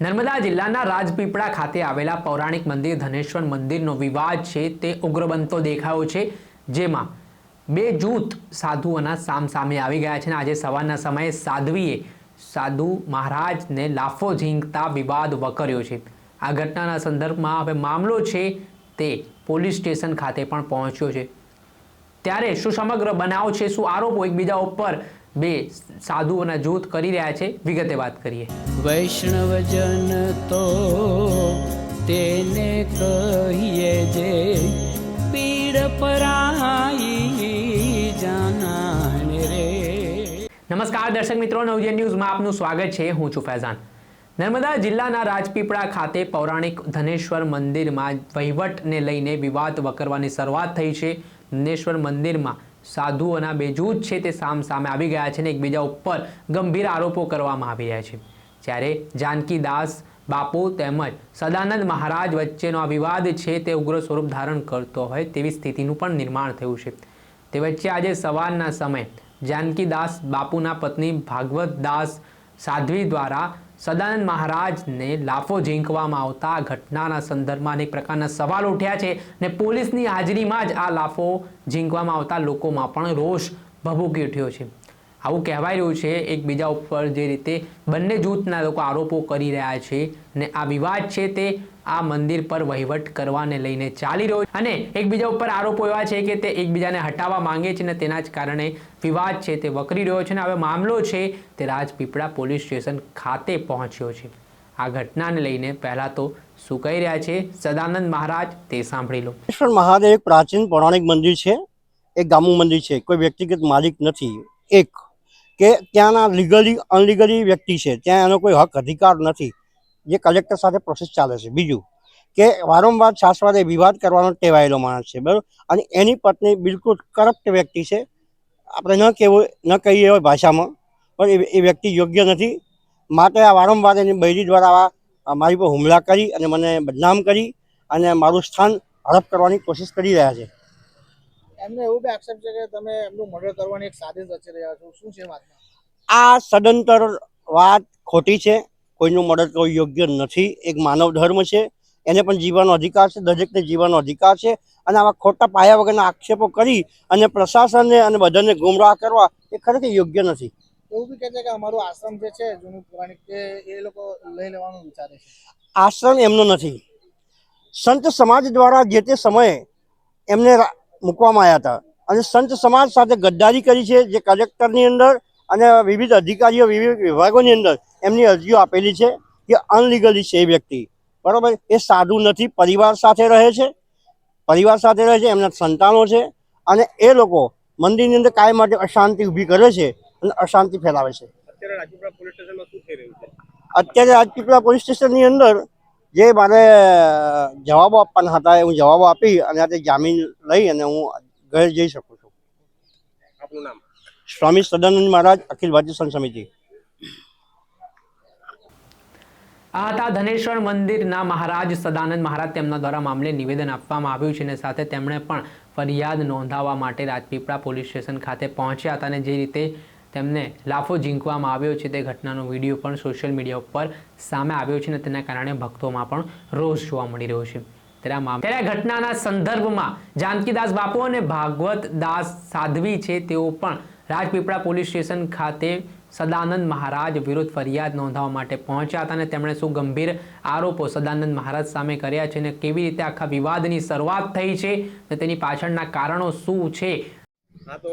નર્મદા જિલ્લાના રાજપીપળા ખાતે આવેલા પૌરાણિક મંદિર ધનેશ્વર મંદિરનો વિવાદ છે તે ઉગ્ર બનતો દેખાયો છે, જેમાં બે જૂથ સાધુઓના સામસામે આવી ગયા છે અને આજે સવારના સમયે સાધ્વીએ સાધુ મહારાજને લાફો ઝીંકતા વિવાદ વકર્યો છે. આ ઘટનાના સંદર્ભમાં હવે મામલો છે તે પોલીસ સ્ટેશન ખાતે પણ પહોંચ્યો છે. ત્યારે શું સમગ્ર બનાવ છે, શું આરોપો એકબીજા ઉપર બે સાધુઓના જૂથ કરી રહ્યા છે. વિગતે વાત કરીએ. વૈષ્ણવજન તો તેને કહીએ જે પીડ પરાઈ જાનાને રે. નમસ્કાર દર્શક મિત્રો નવજન ન્યૂઝમાં આપનું સ્વાગત છે. હું છું ફૈઝાન. નર્મદા જિલ્લાના રાજપીપળા ખાતે પૌરાણિક ધનેશ્વર મંદિરમાં વહીવટને લઈને વિવાદ વકરવાની શરૂઆત થઈ છે. ધનેશ્વર મંદિરમાં સાધુઓના બે જૂથ છે તે સામ સામે આવી ગયા છે અને એકબીજા ઉપર ગંભીર આરોપો કરવામાં આવી રહ્યા છે. જ્યારે જાનકીદાસ બાપુ તેમજ સદાનંદ મહારાજ વચ્ચેનો આ વિવાદ છે તે ઉગ્ર સ્વરૂપ ધારણ કરતો હોય તેવી સ્થિતિનું પણ નિર્માણ થયું છે. તે વચ્ચે આજે સવારના સમયે જાનકીદાસ બાપુના પત્ની ભાગવત દાસ સાધ્વી દ્વારા સદાનંદ મહારાજને લાફો ઝીંકવામાં આવતા ઘટનાના સંદર્ભમાં અનેક પ્રકારના સવાલ ઉઠ્યા છે ને પોલીસની હાજરીમાં જ આ લાફો ઝીંકવામાં આવતા લોકોમાં પણ રોષ ભભૂકી ઉઠ્યો છે. આવું કહેવાય રહ્યું છે એકબીજા ઉપર જે રીતે બંને જૂથના લોકો આરોપો કરી રહ્યા છે ને આ વિવાદ છે તે આ મંદિર પર વહીવટ કરવાને લઈને ચાલી રહ્યો અને એકબીજા ઉપર આરોપો એવા છે કે તે એકબીજાને હટાવવા માંગે છે અને તેના જ કારણે વિવાદ છે તે વકરી રહ્યો છે અને હવે મામલો છે તે રાજપીપળા પોલીસ સ્ટેશન ખાતે પહોંચ્યો છે. આ ઘટનાને લઈને પહેલાં તો શું કહી રહ્યા છે? સદાનંદ મહારાજ, તે સાંભળી લો. મહાદેવ એક પ્રાચીન પૌરાણિક મંદિર છે. એક ગામનું મંદિર છે. કોઈ વ્યક્તિગત માલિક નથી. એક કે ત્યાંના લીગલી અનલીગલી વ્યક્તિ છે. ત્યાં એનો કોઈ હક અધિકાર નથી. જે કલેક્ટર સાથે પ્રોસેસ ચાલે છે. બીજું કે વારંવાર શાસવાદે વિવાદ કરવાનો ટેવાયેલો માણસ છે બરાબર? અને એની પત્ની બિલકુલ કરપ્ટ વ્યક્તિ છે. આપણે ન કહેવું ન કહીએ હોય ભાષામાં પણ એ- વ્યક્તિ યોગ્ય નથી. માટે આ વારંવાર એની બૈરી દ્વારા આ મારી પર હુમલા કરી અને મને બદનામ કરી અને મારું સ્થાન હડપ કરવાની કોશિશ કરી રહ્યા છે. એમને એવું બી આક્ષેપ છે કે તમે એમનું મર્ડર કરવાની એક સાजिश રચી રહ્યા છો. શું છે વાતમાં? આ સદંતર વાત ખોટી છે. કોઈનું મદદ કરવું યોગ્ય નથી. એક માનવ ધર્મ છે એને પણ જીવવાનો અધિકાર છે દરેકને જીવવાનો અધિકાર છે. અને આવા ખોટા પાયા વગરના આક્ષેપો કરી અને પ્રશાસનને અને બધાને ગુમરાહ કરવા એ ખરેખર યોગ્ય નથી. એવું બી કહે છે કે અમારું આશ્રમ જે છે જૂનું પુરાણિક તે એ લોકો લઈ લેવાનું વિચારે છે. આશ્રમ એમનો નથી. સંત સમાજ દ્વારા જે તે સમયે એમને મૂકવામાં આવ્યા હતા. અને સંત સમાજ સાથે ગદ્દારી કરી છે જે કલેક્ટરની અંદર અને વિવિધ અધિકારીઓ વિવિધ વિભાગોની અંદર એમની અરજીઓ આપેલી છે કે અનલીગલી છે એ વ્યક્તિ. બરાબર? એ સાધુ નથી પરિવાર સાથે રહે છે. પરિવાર સાથે રહે છે એમના સંતાનો છે. અને એ લોકો મંદિરની અંદર કાયમ માટે અશાંતિ ઊભી કરે છે અને અશાંતિ ફેલાવે છે. અત્યારે રાજપીપળા પોલીસ સ્ટેશનની અંદર જે મારે જવાબો આપવાના હતા એ હું જવાબો આપી અને આજે જામીન લઈ અને હું ઘરે જઈ શકું છું. આપનું નામ? સ્વામી સદાનંદ મહારાજ અખિલ ભારતીય સંત સમિતિ. આ હતા ધનેશ્વર મંદિરના મહારાજ સદાનંદ મહારાજ તેમના દ્વારા મામલે નિવેદન આપવામાં આવ્યું છે અને સાથે તેમણે પણ ફરિયાદ નોંધાવવા માટે રાજપીપળા પોલીસ સ્ટેશન ખાતે પહોંચ્યા હતા અને જે રીતે તેમને લાફો ઝીંકવામાં આવ્યો છે તે ઘટનાનો વીડિયો પણ સોશિયલ મીડિયા ઉપર સામે આવ્યો છે અને તેના કારણે ભક્તોમાં પણ રોષ જોવા મળી રહ્યો છે. ત્યારે આ ઘટનાના સંદર્ભમાં જાનકીદાસ બાપુ અને ભાગવત દાસ સાધ્વી છે તેઓ પણ રાજપીપળા પોલીસ સ્ટેશન ખાતે સદાનંદ મહારાજ વિરુદ્ધ ફરિયાદ નોંધાવવા માટે પહોંચ્યા હતા અને તેમણે શું ગંભીર આરોપો સદાનંદ મહારાજ સામે કર્યા છે અને કેવી રીતે આખા વિવાદની શરૂઆત થઈ છે અને તેની પાછળના કારણો શું છે? હા તો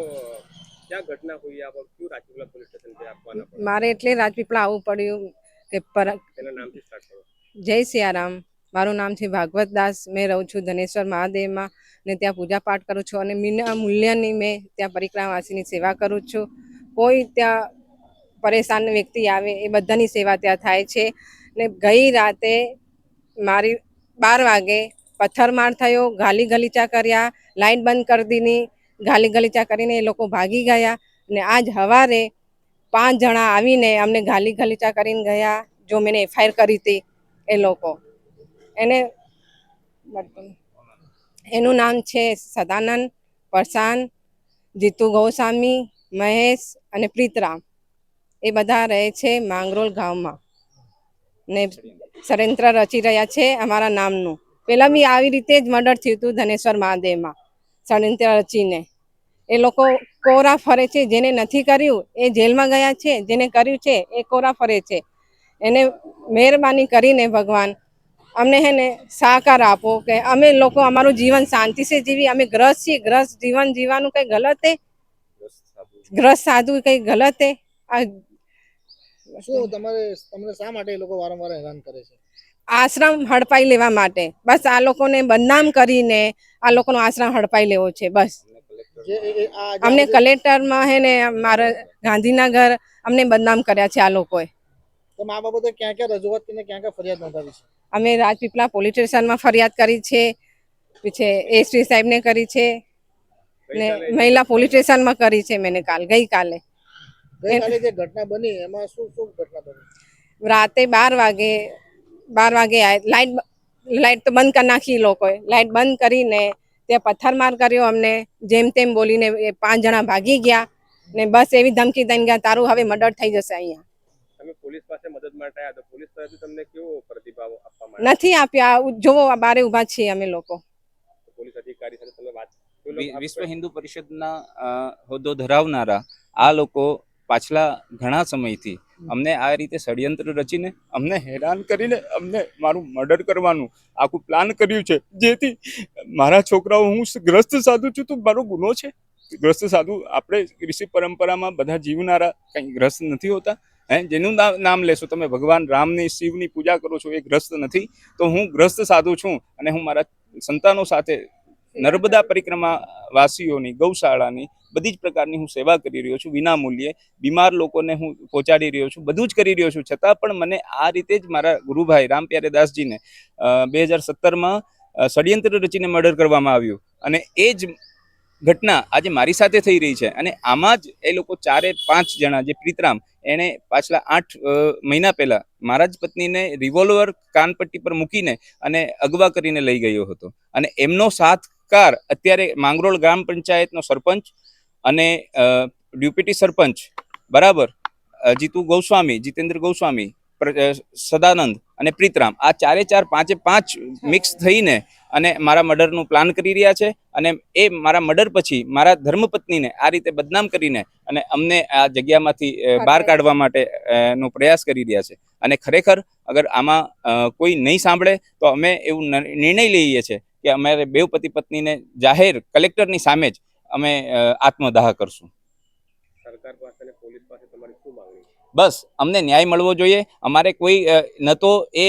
ક્યાં ઘટના હોઈ? આપ ક્યું રાજપીપળા પોલીસ સ્ટેશન પે આપવાના મારે એટલે રાજપીપળા આવવું પડ્યું કે પર નામથી સ્ટાર્ટ કરો. જય સિયારામ. મારું નામ છે ભાગવત દાસ. મેં રહું છું ધનેશ્વર મહાદેવમાં ને ત્યાં પૂજાપાઠ કરું છું અને મીના, મૂલ્યની મેં ત્યાં પરિક્રમાવાસીની સેવા કરું છું. કોઈ ત્યાં પરેશાન વ્યક્તિ આવે એ બધાની સેવા ત્યાં થાય છે. ને ગઈ રાતે મારી બાર વાગે પથ્થરમાર થયો, ગાલી ગલીચા કર્યા, લાઈટ બંધ કરી દીધી, ગાલી ગલીચા કરીને એ લોકો ભાગી ગયા ને આજ હવારે પાંચ જણા આવીને અમને ગાલી ગલીચા કરીને ગયા, જો મેં એફઆઈઆર કરી હતી એ લોકો. એને એનું નામ છે સદાનંદ, પરસાન, જીતુ ગૌસ્વામી, મહેશ અને પ્રીતરામ. એ બધા રહે છે માંગરોળ ગામમાં. ને ષડયંત્ર રચી રહ્યા છે અમારા નામનું. પહેલાં બી આવી રીતે જ મર્ડર થયું હતું ધનેશ્વર મહાદેવમાં ષડયંત્ર રચીને. એ લોકો કોરા ફરે છે, જેને નથી કર્યું, એ જેલમાં ગયા છે, જેને કર્યું છે, એ કોરા ફરે છે. એને મહેરબાની કરીને ભગવાન અમને હે ને સહકાર આપો કે અમે લોકો અમારું જીવન શાંતિ સે જીવી અમે ગ્રસ્ત છીએ ગ્રસ્ત જીવન જીવવાનું કઈ ગલત હે? ગ્રસ્ત સાધુ કઈ ગલત હે? આ શું તમારે તમને શા માટે એ લોકો વારંવાર હેરાન કરે છે? આશ્રમ હડપાઈ લેવા માટે. બસ આ લોકોને બદનામ કરીને આ લોકોનો આશ્રમ હડપાઈ લેવો છે બસ. અમને કલેક્ટરમાં હે ને મારા ગાંધીનગર અમને બદનામ કર્યા છે આ લોકોએ. તમે આ બાબતે ક્યાં ક્યાં રજૂઆત કરીને ક્યાં ક્યાં ફરિયાદ નોંધાવી છે? અમે રાજપીપળા પોલીસ સ્ટેશનમાં ફરિયાદ કરી છે પછી એસપી સાહેબને કરી છે ને મહિલા પોલીસ સ્ટેશનમાં કરી છે મેને કાલ ગઈકાલે ગઈકાલે જે ઘટના બની એમાં શું શું ઘટના બની? રાતે બાર વાગે બાર વાગે લાઇટ લાઈટ લાઈટ તો બંધ કરી નાખી લોકોએ. લાઈટ બંધ કરીને ત્યાં પથ્થરમાર કર્યો અમને જેમ તેમ બોલીને એ પાંચ જણા ભાગી ગયા ને બસ એવી ધમકી દઈને ગયા તારું હવે મર્ડર થઈ જશે અહીંયા. તમે પોલીસ પાસે મદદ માટે આવ્યા તો પોલીસ તરફથી તમને કેવો પ્રતિભાવ આપવામાં નથી આપ્યા. જોવો આ બારે ઊભા છીએ અમે લોકો. પોલીસ અધિકારી સાથે તમે વાત કોઈ વિ- લોકો વિશ્વ હિન્દુ પરિષદના હોદ્દો ધરાવનારા આ લોકો પાછલા ઘણા સમયથી અમને આ રીતે ષડયંત્ર રચીને અમને હેરાન કરીને અમને મારું મર્ડર કરવાનું આખું પ્લાન કર્યું છે. જેથી મારા છોકરાઓ હું ગ્રસ્ત સાધુ છું તો મારો ગુનો છે. ગ્રસ્ત સાધુ આપણે ઋષિ પરંપરામાં બધા જીવનારા કંઈ ગ્રસ્ત નથી હોતા. હે? જેનું નામ લેશો તમે. ભગવાન રામની શિવની પૂજા કરો છો, એ ગ્રસ્ત નથી. તો હું ગ્રસ્ત સાધુ છું અને હું મારા સંતાનો સાથે નર્મદા પરિક્રમા વાસીઓની, ગૌશાળાની, બધી જ પ્રકારની હું સેવા કરી રહ્યો છું વિના મૂલ્યે બીમાર લોકોને હું પહોંચાડી રહ્યો છું, બધું જ કરી રહ્યો છું. છતાં પણ મને આ રીતે જ મારા ગુરુભાઈ રામ પ્યારે દાસજીને બે હજાર સત્તરમાં ષડયંત્ર રચીને મર્ડર કરવામાં આવ્યું. અને એ જ ઘટના આજે મારી સાથે થઈ રહી છે. અને આમાં જ એ લોકો ચારે પાંચ જણા, જે પ્રીતરામ એણે પાછલા આઠ મહિના પહેલા મારા જ પત્નીને રિવોલ્વર કાનપટ્ટી પર મૂકીને અને અગવા કરીને લઈ ગયો હતો. અને એમનો સાથકાર અત્યારે માંગરોળ ગ્રામ પંચાયતનો સરપંચ અને ડ્યુપ્યુટી સરપંચ, બરાબર જીતુ ગોસ્વામી, જીતેન્દ્ર ગોસ્વામી સદાનંદ અને પ્રીતરામ. આ ચારે ચાર પાંચે પાંચ મિક્સ થઈને અને મારા મર્ડરનું પ્લાન કરી રહ્યા છે અને એ મારા મર્ડર પછી મારા ધર્મપત્નીને આ રીતે બદનામ કરીને અને અમને આ જગ્યામાંથી બહાર કાઢવા માટે નો પ્રયાસ કરી રહ્યા છે. અને ખરેખર અગર આમાં અ, કોઈ નહીં સાંભળે તો અમે એવું નિર્ણય લઈએ છીએ કે અમારે બેવ પતિ પત્નીને જાહેર કલેક્ટરની સામે જ અમે આત્મદાહ કરશું. સરકાર પાસે પોલીસ પાસે તમારી શું માંગણી છે? બસ, અમને ન્યાય મળવો જોઈએ. અમારે કોઈ ન તો એ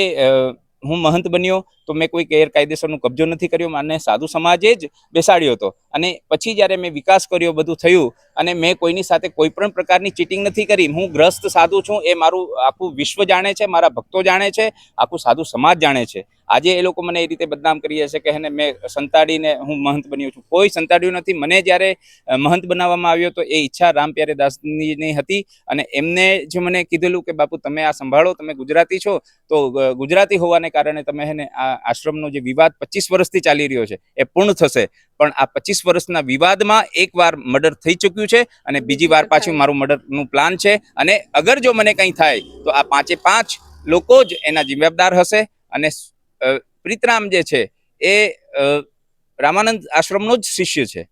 હું મહંત બન્યો તો મેં કોઈ ગેરકાયદેસરનો કબજો નથી કર્યો. મને સાધુ સમાજે જ બેસાડ્યો હતો. અને પછી જ્યારે મેં વિકાસ કર્યો, બધું થયું અને મેં કોઈની સાથે કોઈ પણ પ્રકારની ચીટિંગ નથી કરી. હું ગ્રસ્ત સાધુ છું, એ મારું આખું વિશ્વ જાણે છે, મારા ભક્તો જાણે છે, આખું સાધુ સમાજ જાણે છે. આજે એ લોકો મને એ રીતે બદનામ કરી છે કે હેને મેં સંતાડીને હું મહંત બન્યો છું. કોઈ સંતાડ્યું નથી. મને જ્યારે મહંત બનાવવામાં આવ્યો તો એ ઈચ્છા રામ પ્યારે દાસની હતી અને એમને જે મને કીધેલું કે બાપુ તમે આ સંભાળો. તમે ગુજરાતી છો. તો ગુજરાતી હોવાને કારણે તમે હેને આ આશ્રમનો જે વિવાદ પચીસ વર્ષથી ચાલી રહ્યો છે એ પૂર્ણ થશે. પણ આ પચીસ વર્ષના વિવાદમાં એકવાર મર્ડર થઈ ચૂક્યું છે અને બીજી વાર પાછું મારું મર્ડરનું પ્લાન છે. અને અગર જો મને કંઈ થાય તો આ પાંચે પાંચ લોકો જ એના જવાબદાર હશે અને પ્રીતરામ જે છે એ રામાનંદ આશ્રમનો જ શિષ્ય છે.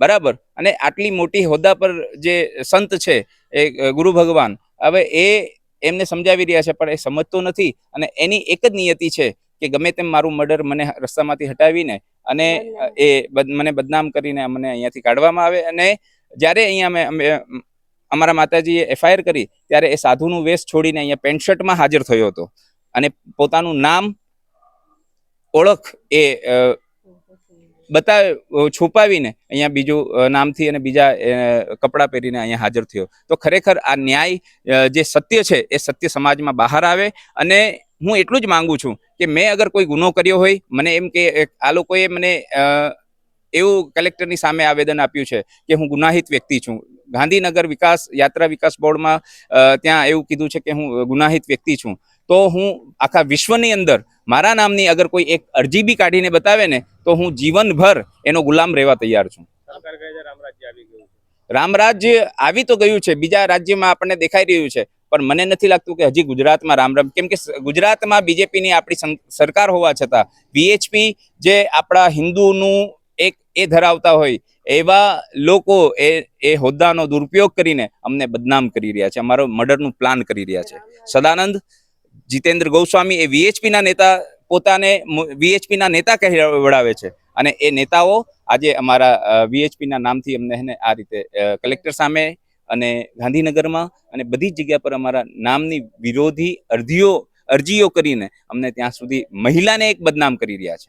બરાબર? અને આટલી મોટી હોદ્દા પર જે સંત છે એ ગુરુ ભગવાન, હવે એ એમને સમજાવી રહ્યા છે, પણ એ સમજતો નથી અને એની એક જ નિયતિ છે કે ગમે તેમ મારું મર્ડર મને રસ્તામાંથી હટાવીને અને એ મને બદનામ કરીને મને અહીંયાથી કાઢવામાં આવે અને જ્યારે અહીંયા અમે અમે, અમારા માતાજીએ એફઆઈઆર કરી, ત્યારે એ સાધુનું વેશ છોડીને અહીંયા પેન્ટ શર્ટમાં હાજર થયો હતો. અને પોતાનું નામ ઓળખ એ બતાવે છુપાવીને અહીંયા બીજું નામથી અને બીજા કપડાં પહેરીને અહીંયા હાજર થયો. તો ખરેખર આ ન્યાય જે સત્ય છે એ સત્ય સમાજમાં બહાર આવે અને હું એટલું જ માંગુ છું કે મેં અગર કોઈ ગુનો કર્યો હોય, મને એમ કે આ લોકોએ મને એવું કલેક્ટરની સામે આવેદન આપ્યું છે કે હું ગુનાહિત વ્યક્તિ છું. ગાંધીનગર વિકાસ, યાત્રા વિકાસ બોર્ડમાં ત્યાં એવું કીધું છે કે હું ગુનાહિત વ્યક્તિ છું. તો હું આખા વિશ્વની અંદર મારા નામની અગર કોઈ એક અરજી બી કાઢીને બતાવે ને, તો હું જીવનભર એનો ગુલામ રહેવા તૈયાર છું. રામરાજ્ય રામ રાજ્ય આવી તો ગયું છે, બીજા રાજ્યમાં આપણને દેખાઈ રહ્યું છે, પણ મને નથી લાગતું કે હજી ગુજરાતમાં રામ રામ, કેમ કે ગુજરાતમાં બીજેપીની આપણી સરકાર હોવા છતાં, વીએચપી જે આપણા હિન્દુનું એક, એ ધરાવતા હોય, એવા લોકો એ એ હોદ્દાનો દુરુપયોગ કરીને અમને બદનામ કરી રહ્યા છે, અમારો મર્ડરનું પ્લાન કરી રહ્યા છે. સદાનંદ જીતેન્દ્ર ગોસ્વામી એ વીએચપીના નેતા પોતાને વીએચપીના નેતા કહેવડાવે છે. અને એ નેતાઓ આજે અમારા વીએચપીના નામથી અમને આ રીતે કલેક્ટર સામે અને ગાંધીનગરમાં અને બધી જ જગ્યા પર અમારા નામની વિરોધી અરજીઓ અરજીઓ કરીને અમને ત્યાં સુધી મહિલાને એક બદનામ કરી રહ્યા છે.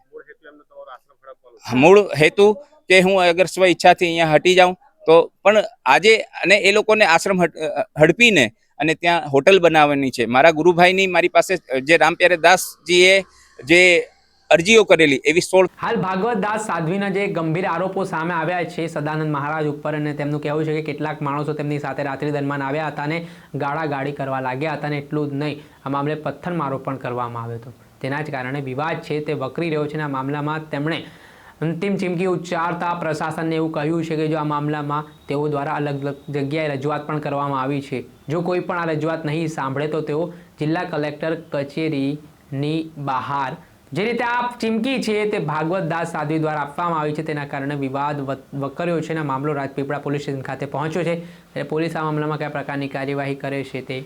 મૂળ હેતુ કે હું અગર સ્વ ઈચ્છાથી અહીંયા હટી જાઉં તો પણ આજે અને એ લોકોને આશ્રમ હડ- હડપીને અને ત્યાં હોટલ બનાવવાની છે. મારા ગુરુભાઈની મારી પાસે જે રામપ્યારે દાસજીએ જે અરજીઓ કરેલી, એવી સોળ હાલ ભાગવત દાસ સાધ્વીના જે ગંભીર આરોપો સામે આવ્યા છે, સદાનંદ મહારાજ ઉપર, અને તેમનું કહેવું છે કે કેટલાક માણસો તેમની સાથે રાત્રિ દરમિયાન આવ્યા હતા અને ગાળાગાળી કરવા લાગ્યા હતા અને એટલું જ નહીં, આ મામલે પથ્થરમારો પણ કરવામાં આવ્યો હતો. તેના જ કારણે વિવાદ છે તે વકરી રહ્યો છે આ મામલામાં તેમણે અંતિમ ચીમકી ઉચ્ચારતા પ્રશાસનને એવું કહ્યું છે કે જો આ મામલામાં તેઓ દ્વારા અલગ અલગ જગ્યાએ રજૂઆત પણ કરવામાં આવી છે. જો કોઈ પણ આ રજૂઆત નહીં સાંભળે તો તેઓ જિલ્લા કલેક્ટર કચેરીની બહાર. જે રીતે આ ચીમકી છે તે ભાગવત દાસ સાધ્વી દ્વારા આપવામાં આવી છે તેના કારણે વિવાદ વક- વકર્યો છે અને મામલો રાજપીપળા પોલીસ સ્ટેશન ખાતે પહોંચ્યો છે. ત્યારે પોલીસ આ મામલામાં કયા પ્રકારની કાર્યવાહી કરે છે તે